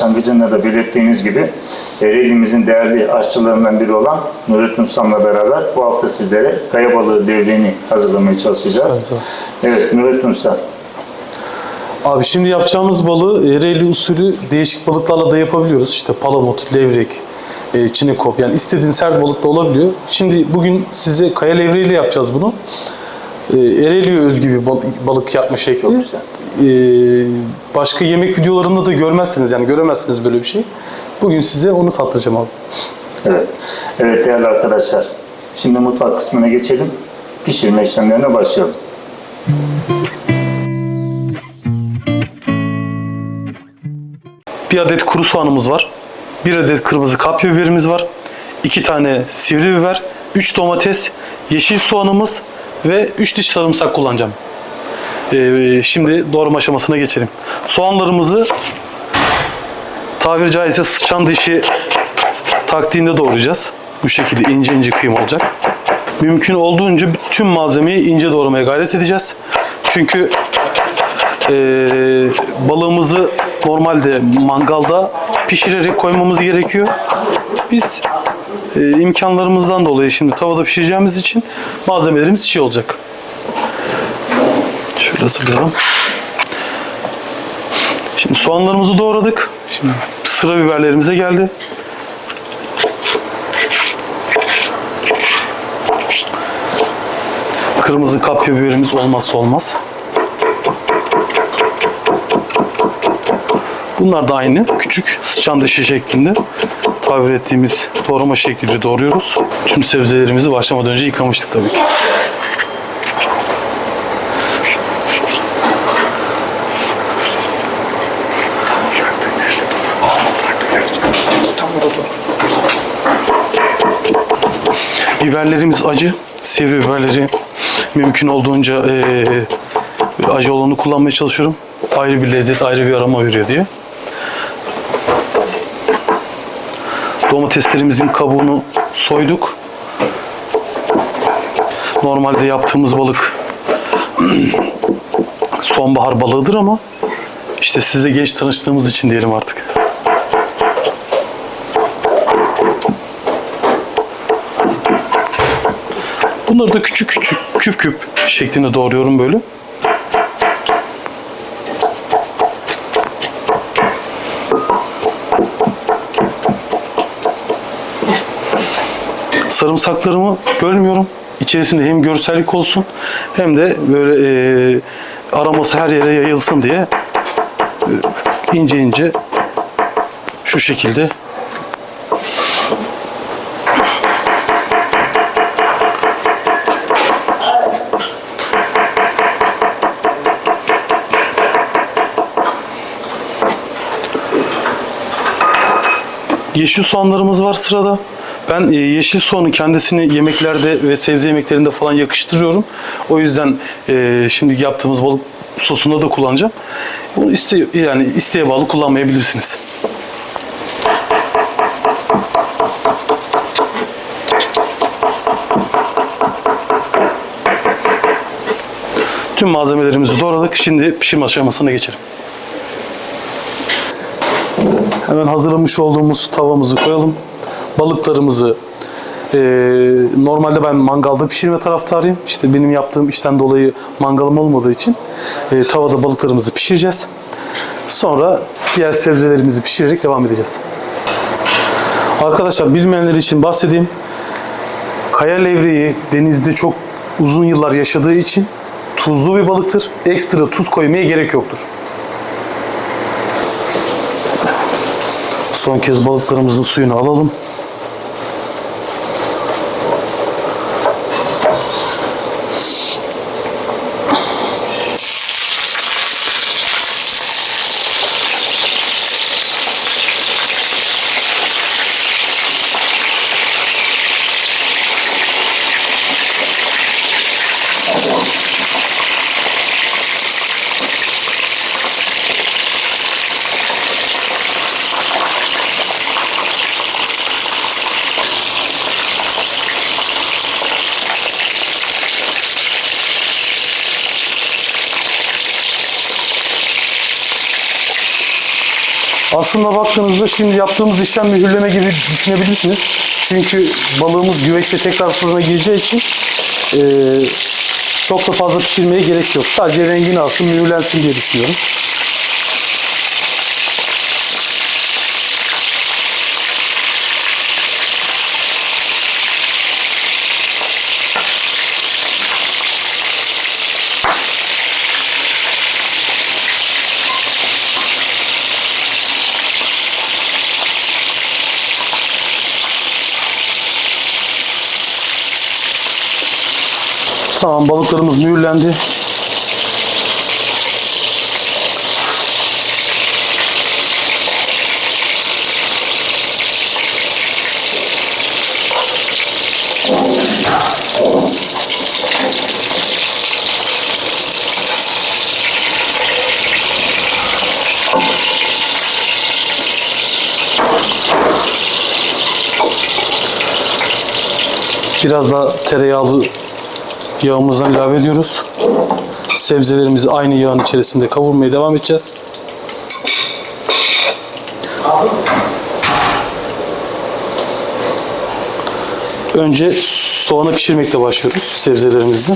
başlangıcında da belirttiğimiz gibi Ereğli'mizin değerli aşçılarından biri olan Nurettin Ustam'la beraber bu hafta sizlere kaya balığı devleğini hazırlamaya çalışacağız. Evet, Evet Nurettin Usta. Abi şimdi yapacağımız balığı Ereğli usulü değişik balıklarla da yapabiliyoruz. İşte palamut, levrek, e, çinekop yani istediğiniz her balık da olabiliyor. Şimdi bugün size kaya levreğiyle yapacağız bunu. E, Ereğli'ye özgü bir bal- balık yapma şekli. Çok güzel. E, başka yemek videolarında da görmezsiniz yani göremezsiniz böyle bir şey. Bugün size onu tattıracağım abi. Evet. Evet değerli arkadaşlar. Şimdi mutfak kısmına geçelim. Pişirme işlemlerine başlayalım. Bir adet kuru soğanımız var. Bir adet kırmızı kapya biberimiz var. iki tane sivri biber, 3 domates, yeşil soğanımız ve 3 diş sarımsak kullanacağım. Ee, şimdi doğrama aşamasına geçelim. Soğanlarımızı tabiri caizse sıçan dişi taktiğinde doğrayacağız. Bu şekilde ince ince kıyım olacak. Mümkün olduğunca bütün malzemeyi ince doğramaya gayret edeceğiz. Çünkü ee, balığımızı normalde mangalda pişirerek koymamız gerekiyor. Biz e, imkanlarımızdan dolayı şimdi tavada pişireceğimiz için malzemelerimiz çiğ olacak. Şöyle hazırlayalım. Şimdi soğanlarımızı doğradık. Şimdi sıra biberlerimize geldi. Kırmızı kapya biberimiz olmazsa olmaz. Bunlar da aynı küçük sıçan dışı şeklinde tabir ettiğimiz doğrama şekliyle doğruyoruz. Tüm sebzelerimizi başlamadan önce yıkamıştık tabii ki. Biberlerimiz acı. Sivri biberleri mümkün olduğunca eee, acı olanı kullanmaya çalışıyorum. Ayrı bir lezzet, ayrı bir aroma veriyor diye. Domateslerimizin kabuğunu soyduk. Normalde yaptığımız balık sonbahar balığıdır ama işte sizle geç tanıştığımız için diyelim artık. Bunları da küçük küçük küp küp şeklinde doğruyorum böyle. Sarımsaklarımı bölmüyorum. İçerisinde hem görsellik olsun hem de böyle e, aroması her yere yayılsın diye e, ince ince şu şekilde Yeşil soğanlarımız var sırada. Ben e, yeşil soğanı kendisini yemeklerde ve sebze yemeklerinde falan yakıştırıyorum. O yüzden e, şimdi yaptığımız balık sosunda da kullanacağım. Bunu iste yani isteğe bağlı kullanmayabilirsiniz. Tüm malzemelerimizi doğradık. Şimdi pişirme aşamasına geçelim. Hemen hazırlamış olduğumuz tavamızı koyalım. Balıklarımızı eee, normalde ben mangalda pişirme taraftarıyım. İşte benim yaptığım işten dolayı mangalım olmadığı için eee, tavada balıklarımızı pişireceğiz. Sonra diğer sebzelerimizi pişirerek devam edeceğiz. Arkadaşlar bilmeyenler için bahsedeyim. Kaya levreği denizde çok uzun yıllar yaşadığı için tuzlu bir balıktır. Ekstra tuz koymaya gerek yoktur. Son kez balıklarımızın suyunu alalım. Aslında baktığınızda şimdi yaptığımız işlem mühürleme gibi düşünebilirsiniz. Çünkü balığımız güveçte tekrar fırına gireceği için e, çok da fazla pişirmeye gerek yok. Sadece rengini alsın, mühürlensin diye düşünüyorum. Tamam balıklarımız mühürlendi. Biraz da tereyağlı yağımızdan ilave ediyoruz. Sebzelerimizi aynı yağın içerisinde kavurmaya devam edeceğiz. Önce soğanı pişirmekle başlıyoruz sebzelerimizle.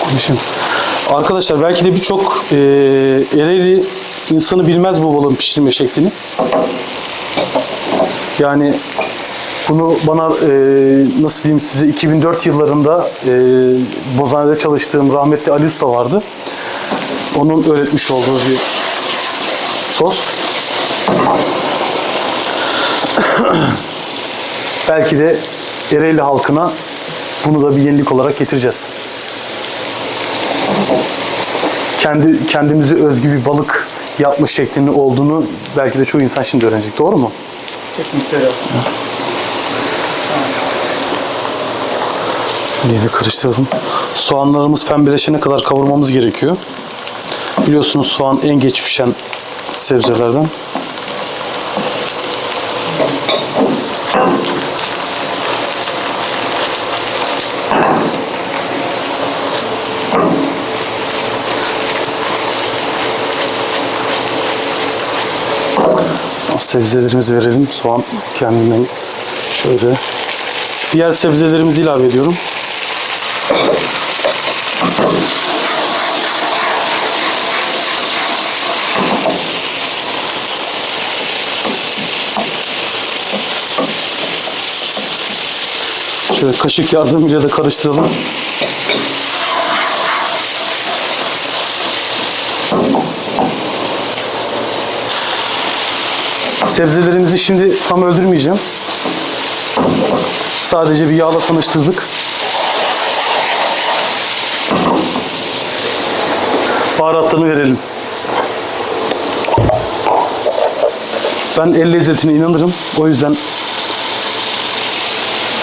Konuşayım. Arkadaşlar belki de birçok e, Ereğli insanı bilmez bu balığın pişirme şeklini. Yani bunu bana e, nasıl diyeyim size 2004 yıllarında e, Bozanede çalıştığım rahmetli Ali Usta vardı. Onun öğretmiş olduğu bir sos. belki de Ereğli halkına bunu da bir yenilik olarak getireceğiz. kendi kendimize özgü bir balık yapmış şeklinde olduğunu belki de çoğu insan şimdi öğrenecek. Doğru mu? Kesinlikle yok. İyice karıştıralım. Soğanlarımız pembeleşene kadar kavurmamız gerekiyor. Biliyorsunuz soğan en geç pişen sebzelerden. Sebzelerimizi verelim. Soğan kendinden şöyle. Diğer sebzelerimizi ilave ediyorum. Şöyle kaşık yardımıyla da karıştıralım. Sebzelerimizi şimdi tam öldürmeyeceğim. Sadece bir yağla tanıştırdık. Baharatlarını verelim. Ben el lezzetine inanırım. O yüzden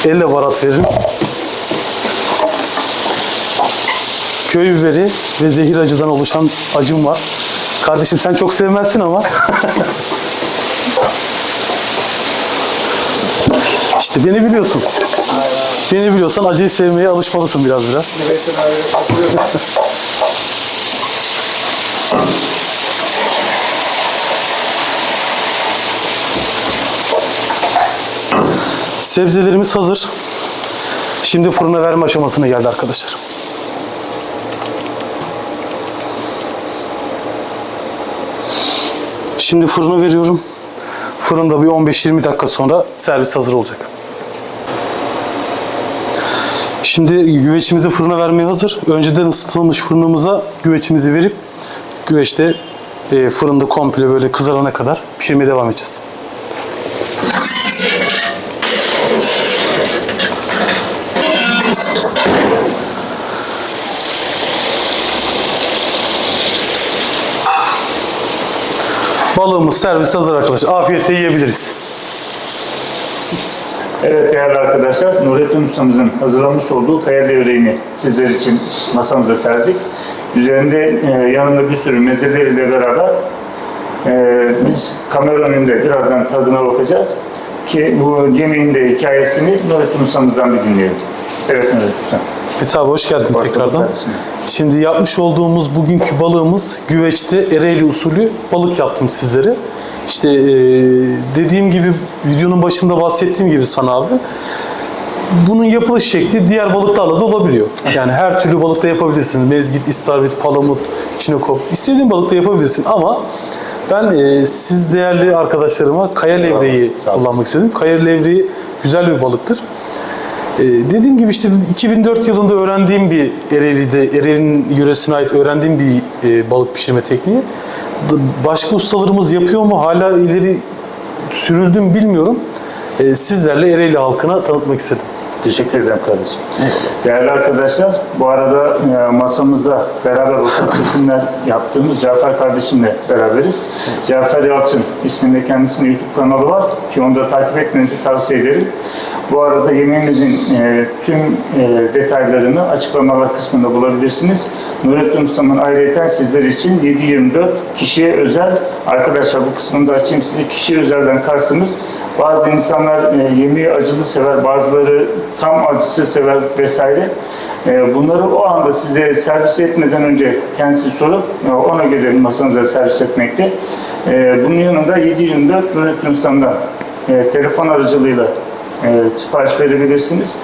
elle baharat veririm. Köy biberi ve zehir acıdan oluşan acım var. Kardeşim sen çok sevmezsin ama. İşte beni biliyorsun. Beni biliyorsan acıyı sevmeye alışmalısın biraz biraz. Sebzelerimiz hazır. Şimdi fırına verme aşamasına geldi arkadaşlar. Şimdi fırına veriyorum. Fırında bir 15-20 dakika sonra servis hazır olacak. Şimdi güveçimizi fırına vermeye hazır. Önceden ısıtılmış fırınımıza güveçimizi verip güveçte e, fırında komple böyle kızarana kadar pişirmeye devam edeceğiz. Balığımız servis hazır arkadaşlar. Afiyetle yiyebiliriz. Evet değerli arkadaşlar, Nurettin Ustamızın hazırlamış olduğu kaya devreğini sizler için masamıza serdik. Üzerinde e, yanında bir sürü mezeleriyle beraber e, biz kamera önünde birazdan tadına bakacağız. Ki bu yemeğin de hikayesini Nurettin Ustamızdan bir dinleyelim. Evet Nurettin Ustam. Mete abi hoş geldin tekrardan. kardeşim. Şimdi yapmış olduğumuz bugünkü balığımız güveçte Ereğli usulü balık yaptım sizlere. İşte e, dediğim gibi videonun başında bahsettiğim gibi sana abi bunun yapılış şekli diğer balıklarla da olabiliyor. Yani her türlü balıkla yapabilirsin. Mezgit, istavrit, palamut, çinokop. istediğin balıkla yapabilirsin ama ben e, siz değerli arkadaşlarıma kaya olun. kullanmak istedim. Kaya levreği güzel bir balıktır. Ee, dediğim gibi işte 2004 yılında öğrendiğim bir Ereğli'de, Ereğli'nin yöresine ait öğrendiğim bir e, balık pişirme tekniği. Başka ustalarımız yapıyor mu? Hala ileri sürüldü bilmiyorum. Ee, sizlerle Ereğli halkına tanıtmak istedim. Teşekkür ederim kardeşim. Değerli arkadaşlar, bu arada e, masamızda beraber oturup çekimler yaptığımız Cafer kardeşimle beraberiz. Cafer Yalçın isminde kendisinin YouTube kanalı var ki onu da takip etmenizi tavsiye ederim. Bu arada yemeğimizin e, tüm e, detaylarını açıklamalar kısmında bulabilirsiniz. Nurettin Usta'nın ayrıca sizler için 7-24 kişiye özel, arkadaşlar bu kısmını da açayım size, kişiye özelden kastımız bazı insanlar e, yemeği acılı sever, bazıları tam acısı sever vesaire. E, bunları o anda size servis etmeden önce kendisi sorup e, ona göre masanıza servis etmekte. E, bunun yanında 7-24 Nurettin Usta'ndan e, telefon aracılığıyla e, sipariş verebilirsiniz.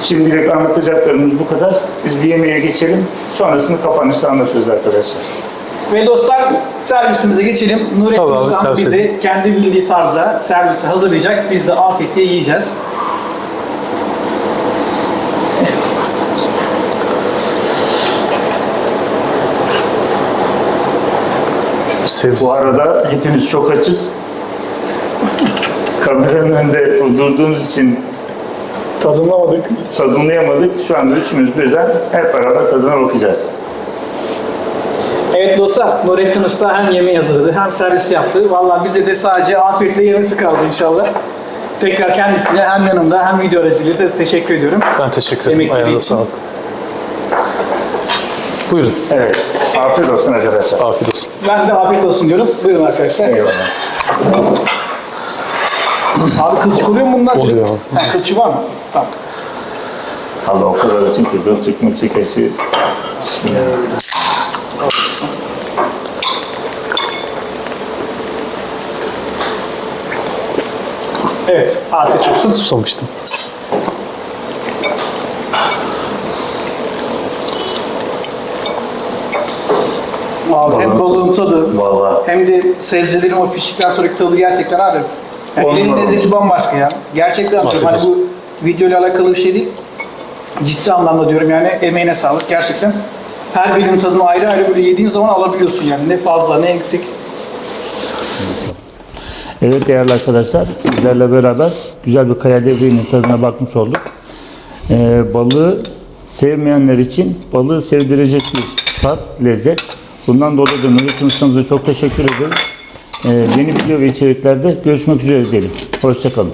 Şimdilik anlatacaklarımız bu kadar. Biz bir yemeğe geçelim. Sonrasını kapanışta anlatırız arkadaşlar. Ve dostlar servisimize geçelim. Nurettin Tabii abi, servis bizi kendi bildiği tarzda servisi hazırlayacak. Biz de afiyetle yiyeceğiz. Sebze. Bu arada hepimiz çok açız. Kameranın önünde durduğumuz için tadımlamadık, tadımlayamadık. Şu anda üçümüz birden hep beraber tadına bakacağız. Evet dostlar, Nurettin Usta hem yemeği hazırladı hem servis yaptı. Vallahi bize de sadece afiyetle yemesi kaldı inşallah. Tekrar kendisine hem yanımda hem video aracılığıyla da teşekkür ediyorum. Ben teşekkür ederim. Ayağınıza sağlık. Buyurun. Evet, afiyet olsun arkadaşlar. Afiyet olsun. Ben de afiyet olsun diyorum. Buyurun arkadaşlar. Eyvallah. Abi kılçık oluyor mu bunlar? Oluyor. Ha, kılçık var mı? Tamam. Allah o kadar açın ki gılçık mılçık hepsi. Bismillah. Evet, afiyet olsun. Susamıştım. Abi hem balığın tadı, Vallahi. hem de sebzelerin o piştikten sonraki tadı gerçekten abi. Yani On elin numara. lezzeti bambaşka ya. Gerçekten diyorum, hani bu videoyla alakalı bir şey değil. Ciddi anlamda diyorum yani emeğine sağlık gerçekten. Her birinin tadını ayrı ayrı böyle yediğin zaman alabiliyorsun yani. Ne fazla ne eksik. Evet değerli arkadaşlar, sizlerle beraber güzel bir kaya devriğinin tadına bakmış olduk. Ee, balığı sevmeyenler için balığı sevdirecek bir tat, lezzet. Bundan dolayı da Nurettin Ustamıza çok teşekkür ederim. Ee, yeni video ve içeriklerde görüşmek üzere diyelim. Hoşçakalın.